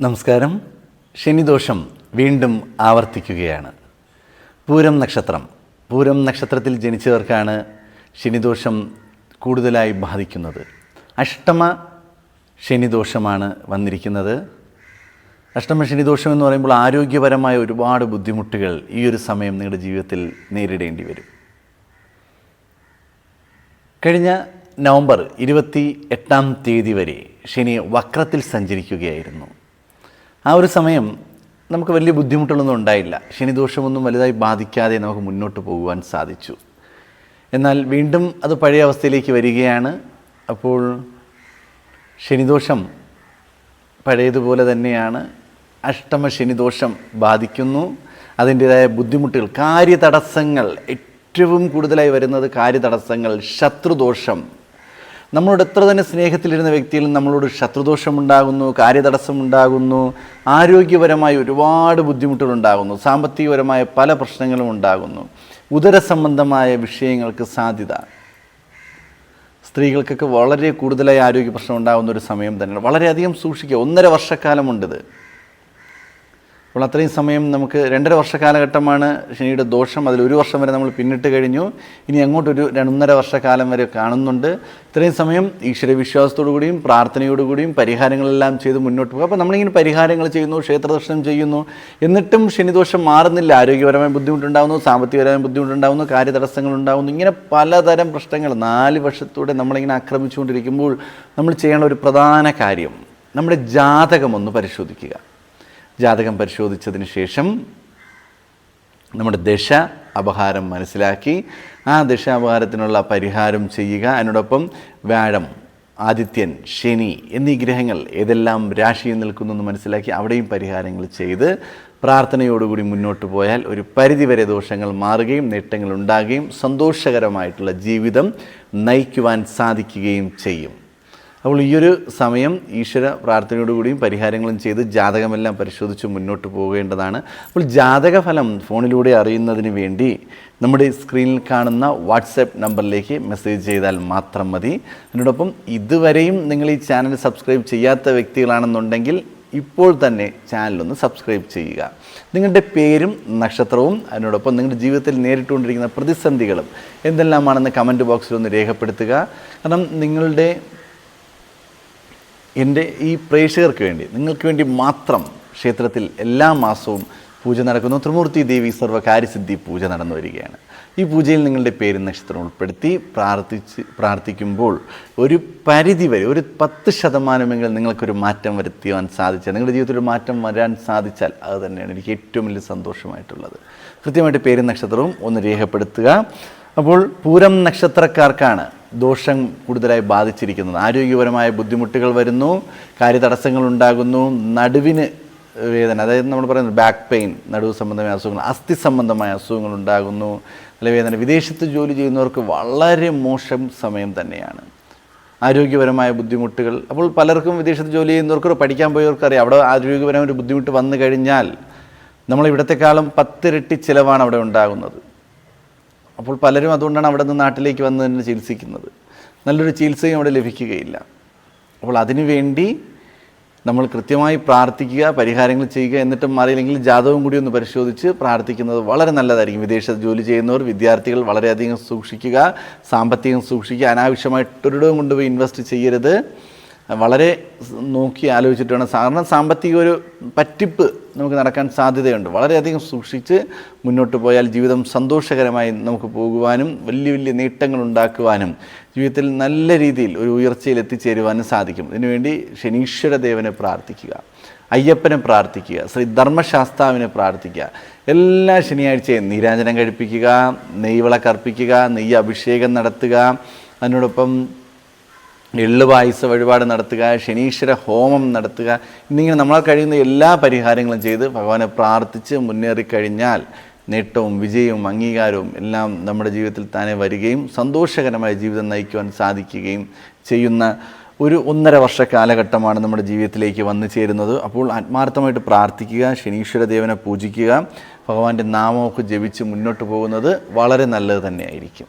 നമസ്കാരം. ശനിദോഷം വീണ്ടും ആവർത്തിക്കുകയാണ്. പൂരം നക്ഷത്രം. പൂരം നക്ഷത്രത്തിൽ ജനിച്ചവർക്കാണ് ശനിദോഷം കൂടുതലായി ബാധിക്കുന്നത്. അഷ്ടമ ശനിദോഷമാണ് വന്നിരിക്കുന്നത്. അഷ്ടമ ശനിദോഷം എന്ന് പറയുമ്പോൾ ആരോഗ്യപരമായ ഒരുപാട് ബുദ്ധിമുട്ടുകൾ ഈ ഒരു സമയം നിങ്ങളുടെ ജീവിതത്തിൽ നേരിടേണ്ടി വരും. കഴിഞ്ഞ നവംബർ ഇരുപത്തി എട്ടാം തീയതി വരെ ശനി വക്രത്തിൽ സഞ്ചരിക്കുകയായിരുന്നു. ആ ഒരു സമയം നമുക്ക് വലിയ ബുദ്ധിമുട്ടുകളൊന്നും ഉണ്ടായില്ല. ശനിദോഷമൊന്നും വലുതായി ബാധിക്കാതെ നമുക്ക് മുന്നോട്ട് പോകുവാൻ സാധിച്ചു. എന്നാൽ വീണ്ടും അത് പഴയ അവസ്ഥയിലേക്ക് വരികയാണ്. അപ്പോൾ ശനിദോഷം പഴയതുപോലെ തന്നെയാണ്. അഷ്ടമ ശനിദോഷം ബാധിക്കുന്നു. അതിന്റേതായ ബുദ്ധിമുട്ടുകൾ കാര്യതടസ്സങ്ങൾ ഏറ്റവും കൂടുതലായി വരുന്നത് കാര്യതടസ്സങ്ങൾ ശത്രുദോഷം നമ്മളോട് എത്ര തന്നെ സ്നേഹത്തിലിരുന്ന വ്യക്തിയിൽ നമ്മളോട് ശത്രുദോഷമുണ്ടാകുന്നു കാര്യതടസ്സമുണ്ടാകുന്നു ആരോഗ്യപരമായ ഒരുപാട് ബുദ്ധിമുട്ടുകൾ ഉണ്ടാകുന്നു സാമ്പത്തികപരമായ പല പ്രശ്നങ്ങളും ഉണ്ടാകുന്നു. ഉദര സംബന്ധമായ വിഷയങ്ങൾക്ക് സാധ്യത. സ്ത്രീകൾക്കൊക്കെ വളരെ കൂടുതലായി ആരോഗ്യ പ്രശ്നം ഉണ്ടാകുന്ന ഒരു സമയം തന്നെയാണ്. വളരെയധികം സൂക്ഷിക്കുക. ഒന്നര വർഷക്കാലമുണ്ടിത് അപ്പോൾ അത്രയും സമയം നമുക്ക് രണ്ടര വർഷ കാലഘട്ടമാണ് ശനിയുടെ ദോഷം. അതിൽ ഒരു വർഷം വരെ നമ്മൾ പിന്നിട്ട് കഴിഞ്ഞു. ഇനി അങ്ങോട്ടൊരു രണ്ടൊന്നര വർഷക്കാലം വരെ കാണുന്നുണ്ട്. ഇത്രയും സമയം ഈശ്വര വിശ്വാസത്തോടു കൂടിയും പ്രാർത്ഥനയോടുകൂടിയും പരിഹാരങ്ങളെല്ലാം ചെയ്ത് മുന്നോട്ട് പോകും. അപ്പോൾ നമ്മളിങ്ങനെ പരിഹാരങ്ങൾ ചെയ്യുന്നു ക്ഷേത്രദർശനം ചെയ്യുന്നു. എന്നിട്ടും ശനിദോഷം മാറുന്നില്ല. ആരോഗ്യപരമായ ബുദ്ധിമുട്ടുണ്ടാകുന്നു സാമ്പത്തികപരമായ ബുദ്ധിമുട്ടുണ്ടാകുന്നു കാര്യതടസ്സങ്ങൾ ഉണ്ടാകുന്നു ഇങ്ങനെ പലതരം പ്രശ്നങ്ങൾ നാല് വർഷത്തൂടെ നമ്മളിങ്ങനെ ആക്രമിച്ചുകൊണ്ടിരിക്കുമ്പോൾ നമ്മൾ ചെയ്യേണ്ട ഒരു പ്രധാന കാര്യം നമ്മുടെ ജാതകം ഒന്ന് പരിശോധിക്കുക. ജാതകം പരിശോധിച്ചതിന് ശേഷം നമ്മുടെ ദശ അപഹാരം മനസ്സിലാക്കി ആ ദശ അപഹാരത്തിനുള്ള പരിഹാരം ചെയ്യുക. അതിനോടൊപ്പം വ്യാഴം ആദിത്യൻ ശനി എന്നീ ഗ്രഹങ്ങൾ ഏതെല്ലാം രാശിയിൽ നിൽക്കുന്നു എന്ന് മനസ്സിലാക്കി അവിടെയും പരിഹാരങ്ങൾ ചെയ്ത് പ്രാർത്ഥനയോടുകൂടി മുന്നോട്ട് പോയാൽ ഒരു പരിധിവരെ ദോഷങ്ങൾ മാറുകയും നേട്ടങ്ങൾ ഉണ്ടാകുകയും സന്തോഷകരമായിട്ടുള്ള ജീവിതം നയിക്കുവാൻ സാധിക്കുകയും ചെയ്യും. അപ്പോൾ ഈ ഒരു സമയം ഈശ്വര പ്രാർത്ഥനയോടുകൂടിയും പരിഹാരങ്ങളും ചെയ്ത് ജാതകമെല്ലാം പരിശോധിച്ച് മുന്നോട്ട് പോകേണ്ടതാണ്. അപ്പോൾ ജാതക ഫലം ഫോണിലൂടെ അറിയുന്നതിന് വേണ്ടി നമ്മുടെ സ്ക്രീനിൽ കാണുന്ന വാട്സപ്പ് നമ്പറിലേക്ക് മെസ്സേജ് ചെയ്താൽ മാത്രം മതി. അതിനോടൊപ്പം ഇതുവരെയും നിങ്ങൾ ഈ ചാനൽ സബ്സ്ക്രൈബ് ചെയ്യാത്ത വ്യക്തികളാണെന്നുണ്ടെങ്കിൽ ഇപ്പോൾ തന്നെ ചാനലൊന്ന് സബ്സ്ക്രൈബ് ചെയ്യുക. നിങ്ങളുടെ പേരും നക്ഷത്രവും അതിനോടൊപ്പം നിങ്ങളുടെ ജീവിതത്തിൽ നേരിട്ടുകൊണ്ടിരിക്കുന്ന പ്രതിസന്ധികളും എന്തെല്ലാമാണെന്ന് കമന്റ് ബോക്സിൽ ഒന്ന് രേഖപ്പെടുത്തുക. കാരണം നിങ്ങളുടെ എന്റെ ഈ പ്രേക്ഷകർക്ക് വേണ്ടി നിങ്ങൾക്ക് വേണ്ടി മാത്രം ക്ഷേത്രത്തിൽ എല്ലാ മാസവും പൂജ നടക്കുന്നു. ത്രിമൂർത്തി ദേവി സർവകാര്യസിദ്ധി പൂജ നടന്നു വരികയാണ്. ഈ പൂജയിൽ നിങ്ങളുടെ പേര് നക്ഷത്രം ഉൾപ്പെടുത്തി പ്രാർത്ഥിച്ച് പ്രാർത്ഥിക്കുമ്പോൾ ഒരു പരിധി വരെ ഒരു പത്ത് ശതമാനമെങ്കിലും നിങ്ങൾക്കൊരു മാറ്റം വരുത്തുവാൻ സാധിച്ചാൽ നിങ്ങളുടെ ജീവിതത്തിൽ ഒരു മാറ്റം വരാൻ സാധിച്ചാൽ അത് തന്നെയാണ് എനിക്ക് ഏറ്റവും വലിയ സന്തോഷമായിട്ടുള്ളത്. കൃത്യമായിട്ട് പേര് നക്ഷത്രവും ഒന്ന് രേഖപ്പെടുത്തുക. അപ്പോൾ പൂരം നക്ഷത്രക്കാർക്കാണ് ദോഷം കൂടുതലായി ബാധിച്ചിരിക്കുന്നത്. ആരോഗ്യപരമായ ബുദ്ധിമുട്ടുകൾ വരുന്നു കാര്യതടസ്സങ്ങൾ ഉണ്ടാകുന്നു നടുവിന് വേദന അതായത് നമ്മൾ പറയുന്നത് ബാക്ക് പെയിൻ നടുവ് സംബന്ധമായ അസുഖങ്ങൾ അസ്ഥി സംബന്ധമായ അസുഖങ്ങൾ ഉണ്ടാകുന്നു അല്ലെ വേദന. വിദേശത്ത് ജോലി ചെയ്യുന്നവർക്ക് വളരെ മോശം സമയം തന്നെയാണ്. ആരോഗ്യപരമായ ബുദ്ധിമുട്ടുകൾ. അപ്പോൾ പലർക്കും വിദേശത്ത് ജോലി ചെയ്യുന്നവർക്ക് പഠിക്കാൻ പോയവർക്ക് അറിയാം അവിടെ ആരോഗ്യപരമായ ഒരു ബുദ്ധിമുട്ട് വന്നു കഴിഞ്ഞാൽ നമ്മൾ ഇവിടത്തെക്കാളും പത്തിരട്ടി ചിലവാണ് അവിടെ ഉണ്ടാകുന്നത്. അപ്പോൾ പലരും അതുകൊണ്ടാണ് അവിടെ നിന്ന് നാട്ടിലേക്ക് വന്ന് തന്നെ ചികിത്സിക്കുന്നത്. നല്ലൊരു ചികിത്സയും അവിടെ ലഭിക്കുകയില്ല. അപ്പോൾ അതിനു വേണ്ടി നമ്മൾ കൃത്യമായി പ്രാർത്ഥിക്കുക പരിഹാരങ്ങൾ ചെയ്യുക എന്നിട്ടും മാറിയില്ലെങ്കിൽ ജാതകം കൂടി ഒന്ന് പരിശോധിച്ച് പ്രാർത്ഥിക്കുന്നത് വളരെ നല്ലതായിരിക്കും. വിദേശത്ത് ജോലി ചെയ്യുന്നവർ വിദ്യാർത്ഥികൾ വളരെയധികം സൂക്ഷിക്കുക സാമ്പത്തികം സൂക്ഷിക്കുക അനാവശ്യമായിട്ടൊരിടവും കൊണ്ടുപോയി ഇൻവെസ്റ്റ് ചെയ്യരുത്. വളരെ നോക്കി ആലോചിച്ചിട്ട് വേണം സാധാരണ സാമ്പത്തിക ഒരു പറ്റിപ്പ് നമുക്ക് നടക്കാൻ സാധ്യതയുണ്ട്. വളരെയധികം സൂക്ഷിച്ച് മുന്നോട്ട് പോയാൽ ജീവിതം സന്തോഷകരമായി നമുക്ക് പോകുവാനും വലിയ വലിയ നേട്ടങ്ങൾ ഉണ്ടാക്കുവാനും ജീവിതത്തിൽ നല്ല രീതിയിൽ ഒരു ഉയർച്ചയിൽ എത്തിച്ചേരുവാനും സാധിക്കും. ഇതിനുവേണ്ടി ശനീശ്വര ദേവനെ പ്രാർത്ഥിക്കുക അയ്യപ്പനെ പ്രാർത്ഥിക്കുക ശ്രീ ധർമ്മശാസ്താവിനെ പ്രാർത്ഥിക്കുക. എല്ലാ ശനിയാഴ്ചയും നീരാഞ്ജനം കഴിപ്പിക്കുക നെയ്വിളക്കർപ്പിക്കുക നെയ്യ് അഭിഷേകം നടത്തുക. അതിനോടൊപ്പം എള്ളു പായസ വഴിപാട് നടത്തുക ശനീശ്വര ഹോമം നടത്തുക എന്നിങ്ങനെ നമ്മളാൽ കഴിയുന്ന എല്ലാ പരിഹാരങ്ങളും ചെയ്ത് ഭഗവാനെ പ്രാർത്ഥിച്ച് മുന്നേറിക്കഴിഞ്ഞാൽ നേട്ടവും വിജയവും അംഗീകാരവും എല്ലാം നമ്മുടെ ജീവിതത്തിൽ തന്നെ വരികയും സന്തോഷകരമായ ജീവിതം നയിക്കുവാൻ സാധിക്കുകയും ചെയ്യുന്ന ഒരു ഒന്നര വർഷ കാലഘട്ടമാണ് നമ്മുടെ ജീവിതത്തിലേക്ക് വന്നു ചേരുന്നത്. അപ്പോൾ ആത്മാർത്ഥമായിട്ട് പ്രാർത്ഥിക്കുക ശനീശ്വര ദേവനെ പൂജിക്കുക ഭഗവാന്റെ നാമമൊക്കെ ജപിച്ച് മുന്നോട്ട് പോകുന്നത് വളരെ നല്ലത് തന്നെയായിരിക്കും.